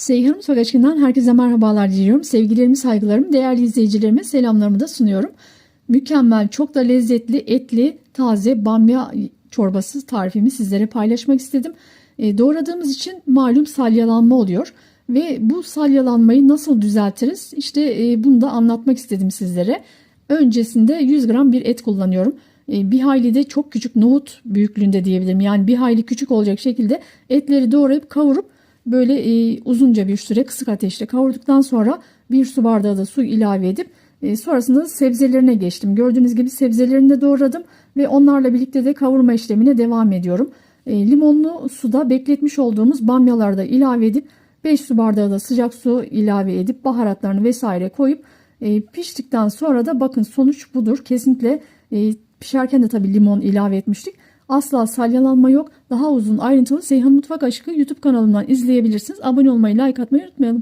Seyhan Mutfak Aşkından herkese merhabalar diliyorum. Sevgilerimi, saygılarımı, değerli izleyicilerime selamlarımı da sunuyorum. Mükemmel, çok da lezzetli, etli, taze bamya çorbası tarifimi sizlere paylaşmak istedim. E, doğradığımız için malum salyalanma oluyor. Ve bu salyalanmayı nasıl düzeltiriz? İşte e, bunu da anlatmak istedim sizlere. Öncesinde 100 gram bir et kullanıyorum. E, bir hayli de çok küçük nohut büyüklüğünde diyebilirim. Yani bir hayli küçük olacak şekilde etleri doğrayıp kavurup böyle e, uzunca bir süre kısık ateşte kavurduktan sonra bir su bardağı da su ilave edip e, sonrasında da sebzelerine geçtim. Gördüğünüz gibi sebzelerini de doğradım ve onlarla birlikte de kavurma işlemine devam ediyorum. E, limonlu suda bekletmiş olduğumuz bamyaları da ilave edip 5 su bardağı da sıcak su ilave edip baharatlarını vesaire koyup e, piştikten sonra da bakın sonuç budur. Kesinlikle e, pişerken de tabii limon ilave etmiştik. Asla salyalanma yok. Daha uzun ayrıntılı Seyhan Mutfak Aşkı YouTube kanalımdan izleyebilirsiniz. Abone olmayı, like atmayı unutmayalım.